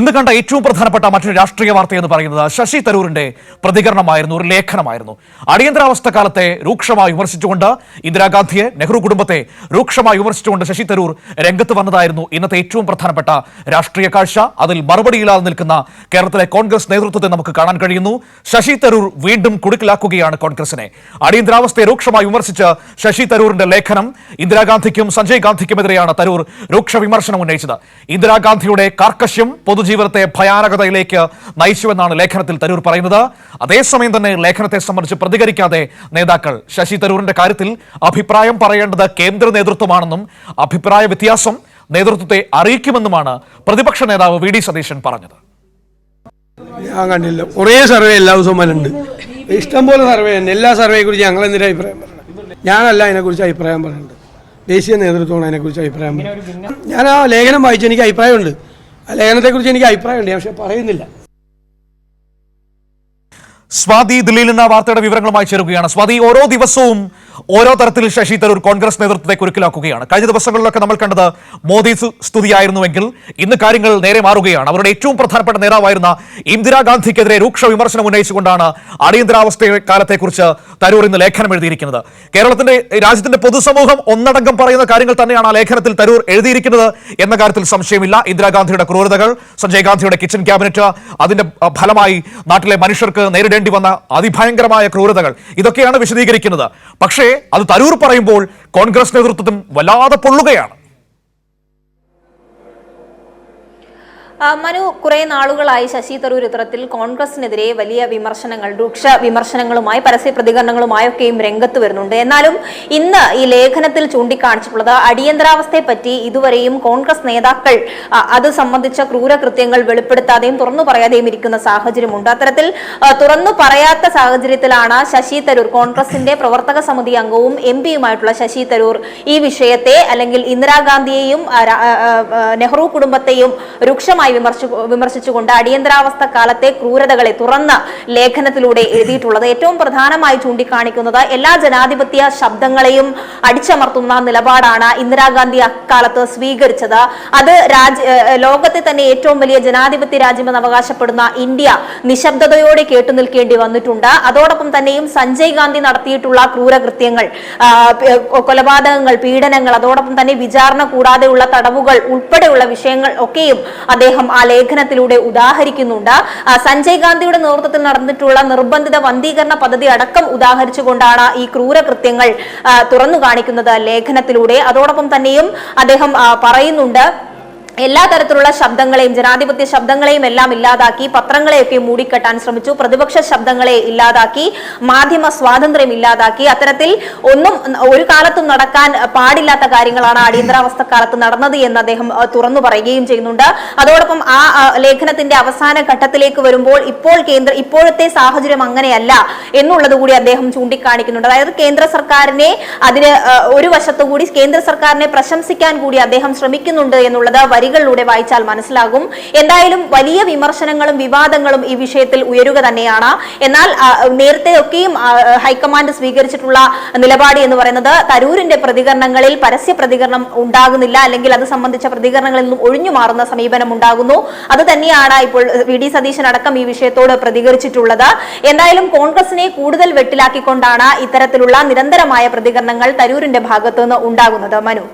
ഇന്ന് കണ്ട ഏറ്റവും പ്രധാനപ്പെട്ട മറ്റൊരു രാഷ്ട്രീയ വാർത്ത എന്ന് പറയുന്നത് ശശി തരൂരിന്റെ പ്രതികരണമായിരുന്നു ഒരു ലേഖനമായിരുന്നു. അടിയന്തരാവസ്ഥ കാലത്തെ രൂക്ഷമായി വിമർശിച്ചുകൊണ്ട് ഇന്ദിരാഗാന്ധിയെ നെഹ്റു കുടുംബത്തെ രൂക്ഷമായി വിമർശിച്ചുകൊണ്ട് ശശി തരൂർ രംഗത്ത് വന്നതായിരുന്നു ഇന്നത്തെ ഏറ്റവും പ്രധാനപ്പെട്ട രാഷ്ട്രീയ കാഴ്ച. അതിൽ മറുപടിയില്ലാതെ നിൽക്കുന്ന കേരളത്തിലെ കോൺഗ്രസ് നേതൃത്വത്തെ നമുക്ക് കാണാൻ കഴിയുന്നു. ശശി തരൂർ വീണ്ടും കുടുക്കിലാക്കുകയാണ് കോൺഗ്രസിനെ. അടിയന്തരാവസ്ഥയെ രൂക്ഷമായി വിമർശിച്ച് ശശി തരൂരിന്റെ ലേഖനം ഇന്ദിരാഗാന്ധിക്കും സഞ്ജയ് ഗാന്ധിക്കുമെതിരെയാണ് തരൂർ രൂക്ഷ വിമർശനം ഉന്നയിച്ചത്. ഇന്ദിരാഗാന്ധിയുടെ കാർക്കശ്യം പൊതുജീവിതത്തെ ഭയാനകതയിലേക്ക് നയിച്ചുവെന്നാണ് ലേഖനത്തിൽ തരൂർ പറയുന്നത്. അതേസമയം തന്നെ ലേഖനത്തെ സംബന്ധിച്ച് പ്രതികരിക്കാതെ നേതാക്കൾ ശശി തരൂരിന്റെ കാര്യത്തിൽ അഭിപ്രായം പറയേണ്ടത് കേന്ദ്ര നേതൃത്വമാണെന്നും അഭിപ്രായ വ്യത്യാസം നേതൃത്വത്തെ അറിയിക്കുമെന്നുമാണ് പ്രതിപക്ഷ നേതാവ് വി ഡി സതീശൻ പറഞ്ഞത്. ഞാൻ കണ്ടില്ല. കുറേ സർവേ എല്ലാ ദിവസവും വരുന്നുണ്ട് ഇഷ്ടംപോലെ സർവേ എല്ലാ സർവേയെ കുറിച്ച് ഞങ്ങൾ അഭിപ്രായം പറയുന്നത്? ഞാനല്ല അതിനെക്കുറിച്ച് അഭിപ്രായം പറയുന്നത്. ദേശീയ നേതൃത്വമാണ് അതിനെക്കുറിച്ച് അഭിപ്രായം പറയുന്നത്. ഞാൻ ആ ലേഖനം വായിച്ചു എനിക്ക് അഭിപ്രായമുണ്ട്. ലേഖനത്തെക്കുറിച്ച് എനിക്ക് അഭിപ്രായമുണ്ട് പക്ഷെ പറയുന്നില്ല. സ്വാതി ദില്ലിയിൽ നിന്ന് വാർത്തയുടെ വിവരങ്ങളുമായി ചേരുകയാണ്. സ്വാതി ഓരോ ദിവസവും ഓരോ തരത്തിൽ ശശി തരൂർ കോൺഗ്രസ് നേതൃത്വത്തെ കുരുക്കിലാക്കുകയാണ് കഴിഞ്ഞ ദിവസങ്ങളിലൊക്കെ നമ്മൾ കണ്ടത് മോദി സ്തുതിയായിരുന്നുവെങ്കിൽ ഇന്ന് കാര്യങ്ങൾ നേരെ മാറുകയാണ്. അവരുടെ ഏറ്റവും പ്രധാനപ്പെട്ട നേതാവായിരുന്ന ഇന്ദിരാഗാന്ധിക്കെതിരെ രൂക്ഷ വിമർശനം ഉന്നയിച്ചുകൊണ്ടാണ് അടിയന്തരാവസ്ഥ കാലത്തെക്കുറിച്ച് തരൂർ ഇന്ന് ലേഖനം എഴുതിയിരിക്കുന്നത്. കേരളത്തിന്റെ രാജ്യത്തിന്റെ പൊതുസമൂഹം ഒന്നടങ്കം പറയുന്ന കാര്യങ്ങൾ തന്നെയാണ് ആ ലേഖനത്തിൽ തരൂർ എഴുതിയിരിക്കുന്നത് എന്ന കാര്യത്തിൽ സംശയമില്ല. ഇന്ദിരാഗാന്ധിയുടെ ക്രൂരതകൾ സഞ്ജയ് ഗാന്ധിയുടെ കിച്ചൺ ക്യാബിനറ്റ് അതിന്റെ ഫലമായി നാട്ടിലെ മനുഷ്യർക്ക് നേരിടേണ്ടി വന്ന അതിഭയങ്കരമായ ക്രൂരതകൾ ഇതൊക്കെയാണ് വിശദീകരിക്കുന്നത്. പക്ഷേ അത് തരൂർ പറയുമ്പോൾ കോൺഗ്രസ് നേതൃത്വത്തിൽ വല്ലാതെ പൊള്ളുകയാണ്. മനു കുറെ നാളുകളായി ശശി തരൂർ ഇത്തരത്തിൽ കോൺഗ്രസിനെതിരെ വലിയ വിമർശനങ്ങൾ രൂക്ഷ വിമർശനങ്ങളുമായി പരസ്യ പ്രതികരണങ്ങളുമായൊക്കെയും രംഗത്ത് വരുന്നുണ്ട്. എന്നാലും ഇന്ന് ഈ ലേഖനത്തിൽ ചൂണ്ടിക്കാണിച്ചിട്ടുള്ളത് അടിയന്തരാവസ്ഥയെ പറ്റി ഇതുവരെയും കോൺഗ്രസ് നേതാക്കൾ അത് സംബന്ധിച്ച ക്രൂരകൃത്യങ്ങൾ വെളിപ്പെടുത്താതെയും തുറന്നു പറയാതെയും ഇരിക്കുന്ന സാഹചര്യമുണ്ട്. അത്തരത്തിൽ തുറന്നു പറയാത്ത സാഹചര്യത്തിലാണ് ശശി തരൂർ കോൺഗ്രസിന്റെ പ്രവർത്തക സമിതി അംഗവും എം പിയുമായിട്ടുള്ള ശശി തരൂർ ഈ വിഷയത്തെ അല്ലെങ്കിൽ ഇന്ദിരാഗാന്ധിയെയും നെഹ്റു കുടുംബത്തെയും രൂക്ഷമായി വിമർശിച്ചു വിമർശിച്ചുകൊണ്ട് അടിയന്തരാവസ്ഥ കാലത്തെ ക്രൂരതകളെ തുറന്ന ലേഖനത്തിലൂടെ എഴുതിയിട്ടുള്ളത്. ഏറ്റവും പ്രധാനമായി ചൂണ്ടിക്കാണിക്കുന്നത് എല്ലാ ജനാധിപത്യ ശബ്ദങ്ങളെയും അടിച്ചമർത്തുന്ന നിലപാടാണ് ഇന്ദിരാഗാന്ധി അക്കാലത്ത് സ്വീകരിച്ചത്. അത് രാജ്യ ലോകത്തെ തന്നെ ഏറ്റവും വലിയ ജനാധിപത്യ രാജ്യമെന്ന് അവകാശപ്പെടുന്ന ഇന്ത്യ നിശബ്ദതയോടെ കേട്ടു നിൽക്കേണ്ടി വന്നിട്ടുണ്ട്. അതോടൊപ്പം തന്നെയും സഞ്ജയ് ഗാന്ധി നടത്തിയിട്ടുള്ള ക്രൂരകൃത്യങ്ങൾ കൊലപാതകങ്ങൾ പീഡനങ്ങൾ അതോടൊപ്പം തന്നെ വിചാരണ കൂടാതെയുള്ള തടവുകൾ ഉൾപ്പെടെയുള്ള വിഷയങ്ങൾ ഒക്കെയും അദ്ദേഹം ആ ലേഖനത്തിലൂടെ ഉദാഹരിക്കുന്നുണ്ട്. സഞ്ജയ് ഗാന്ധിയുടെ നേതൃത്വത്തിൽ നടന്നിട്ടുള്ള നിർബന്ധിത വന്ധീകരണ പദ്ധതി അടക്കം ഉദാഹരിച്ചുകൊണ്ടാണ് ഈ ക്രൂരകൃത്യങ്ങൾ തുറന്നു കാണിക്കുന്നത് ലേഖനത്തിലൂടെ. അതോടൊപ്പം തന്നെയും അദ്ദേഹം പറയുന്നുണ്ട് എല്ലാ തരത്തിലുള്ള ശബ്ദങ്ങളെയും ജനാധിപത്യ ശബ്ദങ്ങളെയും എല്ലാം ഇല്ലാതാക്കി പത്രങ്ങളെയൊക്കെ മൂടിക്കെട്ടാൻ ശ്രമിച്ചു പ്രതിപക്ഷ ശബ്ദങ്ങളെ ഇല്ലാതാക്കി മാധ്യമ സ്വാതന്ത്ര്യം ഇല്ലാതാക്കി. അത്തരത്തിൽ ഒന്നും ഒരു കാലത്തും നടക്കാൻ പാടില്ലാത്ത കാര്യങ്ങളാണ് അടിയന്തരാവസ്ഥ കാലത്ത് നടന്നത് എന്ന് അദ്ദേഹം തുറന്നു പറയുകയും ചെയ്യുന്നുണ്ട്. അതോടൊപ്പം ആ ലേഖനത്തിന്റെ അവസാന ഘട്ടത്തിലേക്ക് വരുമ്പോൾ ഇപ്പോൾ കേന്ദ്ര ഇപ്പോഴത്തെ സാഹചര്യം അങ്ങനെയല്ല എന്നുള്ളത് കൂടി അദ്ദേഹം ചൂണ്ടിക്കാണിക്കുന്നുണ്ട്. അതായത് കേന്ദ്ര സർക്കാരിനെ അതിന് ഒരു വശത്തുകൂടി കേന്ദ്ര സർക്കാരിനെ പ്രശംസിക്കാൻ കൂടി അദ്ദേഹം ശ്രമിക്കുന്നുണ്ട് എന്നുള്ളത് വരികളിലൂടെ വായിച്ചാൽ മനസ്സിലാകും. എന്തായാലും വലിയ വിമർശനങ്ങളും വിവാദങ്ങളും ഈ വിഷയത്തിൽ ഉയരുക തന്നെയാണ്. എന്നാൽ നേരത്തെ ഒക്കെയും ഹൈക്കമാൻഡ് സ്വീകരിച്ചിട്ടുള്ള നിലപാട് എന്ന് പറയുന്നത് തരൂരിന്റെ പ്രതികരണങ്ങളിൽ പരസ്യ പ്രതികരണം ഉണ്ടാകുന്നില്ല. അല്ലെങ്കിൽ അത് സംബന്ധിച്ച പ്രതികരണങ്ങളിൽ നിന്നും ഒഴിഞ്ഞു മാറുന്ന സമീപനം ഉണ്ടാകുന്നു. അത് തന്നെയാണ് ഇപ്പോൾ വി ഡി സതീശൻ അടക്കം ഈ വിഷയത്തോട് പ്രതികരിച്ചിട്ടുള്ളത്. എന്തായാലും കോൺഗ്രസിനെ കൂടുതൽ വെട്ടിലാക്കിക്കൊണ്ടാണ് ഇത്തരത്തിലുള്ള നിരന്തരമായ പ്രതികരണങ്ങൾ തരൂരിന്റെ ഭാഗത്തുനിന്ന് ഉണ്ടാകുന്നത്. മനു.